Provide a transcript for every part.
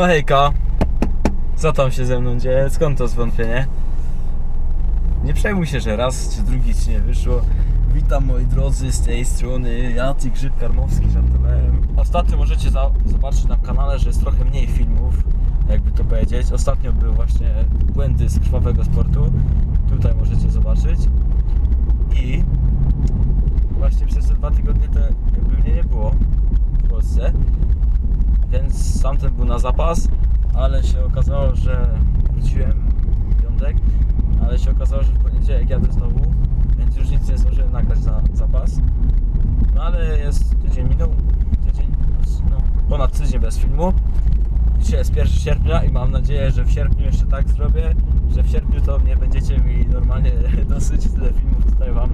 No hejka. Co tam się ze mną dzieje? Skąd to zwątpienie? Nie przejmuj się, że raz czy drugi ci nie wyszło. Witam moi drodzy z tej strony, ja Ty Grzyb Karmowski, żartowałem. Ostatnio możecie za zobaczyć na kanale, że jest trochę mniej filmów, jakby to powiedzieć. Ostatnio były właśnie błędy z krwawego sportu. Tutaj możecie zobaczyć. I właśnie przez te dwa tygodnie to jakby mnie nie było w Polsce. Więc tamten był na zapas, ale się okazało, że wróciłem w piątek, ale się okazało, że w poniedziałek jadę znowu, więc już nic nie zdążyłem nagrać na zapas. No ale jest tydzień minął, tydzień, no, ponad tydzień bez filmu. Dzisiaj jest 1 sierpnia i mam nadzieję, że w sierpniu jeszcze tak zrobię, że w sierpniu to mnie będziecie mi normalnie dosyć tyle filmów tutaj wam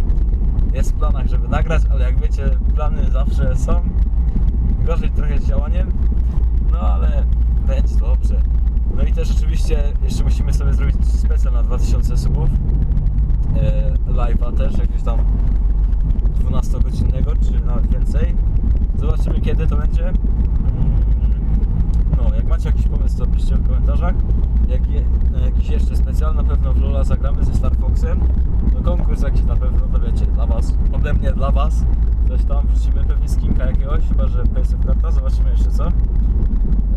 jest w planach, żeby nagrać, ale jak wiecie, plany zawsze są. Gorzej trochę z działaniem, no ale będzie dobrze. No i też oczywiście jeszcze musimy sobie zrobić specjal na 2000 subów. E, live'a też, jakiegoś tam 12-godzinnego, czy nawet więcej. Zobaczymy kiedy to będzie. Mm, No, jak macie jakiś pomysł, to piszcie w komentarzach. Jak je, jakiś jeszcze specjal, na pewno w Lola zagramy ze Star Foxem. No konkurs jakiś na pewno, to wiecie, dla was, ode mnie dla was. Coś tam wrzucimy pewnie skinka jakiegoś, chyba że of Karta, zobaczymy jeszcze co.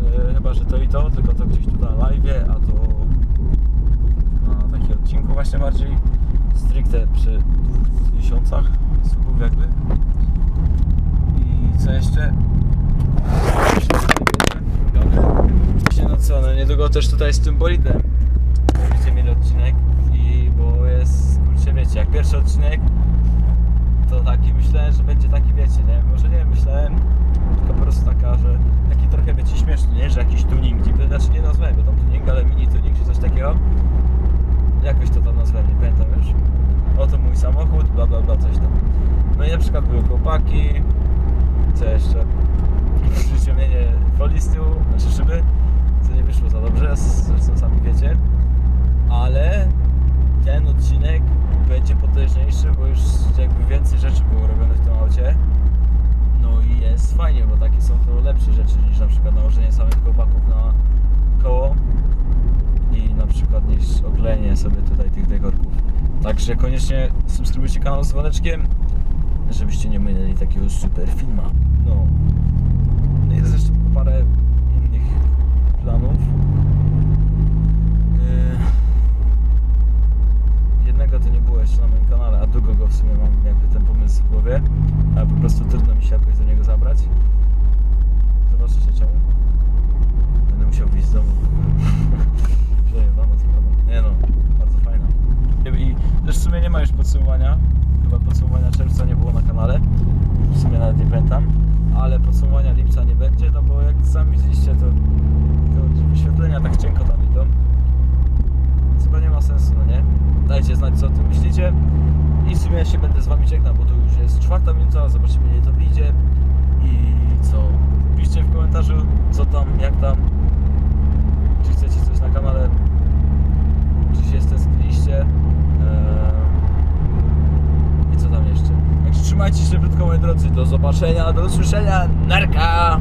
Yy, chyba, że to i to, tylko to gdzieś tutaj na live, a to na takim odcinku właśnie bardziej stricte przy dwóch tysiącach subów jakby. I co jeszcze? Właśnie no co, no niedługo też tutaj z tym bolidem będziecie mieli odcinek i bo jest, kurczę wiecie, jak pierwszy odcinek to taki myślałem, że będzie taki wiecie, nie? Może nie myślałem, tylko po prostu taka, że taki trochę wiecie nie? Że jakiś tuning, znaczy nie nazwałem go tam tuning, ale mini tuning czy coś takiego. Jakoś to tam nazwałem, nie pamiętam już. Oto mój samochód, bla bla bla, coś tam. No i na przykład były chłopaki, co jeszcze? Przyciągnienie folii z tyłu, znaczy szyby, co nie wyszło za dobrze, zresztą sami wiecie. Ale ten odcinek będzie potężniejszy, bo już jakby więcej rzeczy było robione w tym aucie. No i jest fajnie, bo takie są to lepsze rzeczy niż na przykład nałożenie samych kołpaków na koło i na przykład niż oklejenie sobie tutaj tych dekorków. Także koniecznie subskrybujcie kanał z dzwoneczkiem, żebyście nie minęli takiego super filma. No. No jest jeszcze parę innych planów. Yy, Jednego to nie było jeszcze na moim kanale, a długo go w sumie mam jakby ten pomysł w głowie, ale po prostu trudno mi się jakoś do niego zabrać. Zobaczycie czemu. Będę musiał wyjść z domu. Przejebana sprawa. Nie no, bardzo fajna. I też w sumie nie ma już podsumowania. Chyba podsumowania czerwca nie było na kanale. W sumie nawet nie pamiętam. Ale podsumowania lipca nie będzie, no bo jak sami widzieliście to kurczę, wyświetlenia tak cienko tam idą. Chyba nie ma sensu, no nie? Dajcie znać co o tym myślicie. Sumie ja się będę z wami żegnał, bo to już jest czwarta minuta, zobaczymy ile to wyjdzie. I co? Piszcie w komentarzu co tam, jak tam. Czy chcecie coś na kanale? Czy się stęskniliście? Eee, I co tam jeszcze? Także trzymajcie się krótko moi drodzy. Do zobaczenia, do usłyszenia. Narka!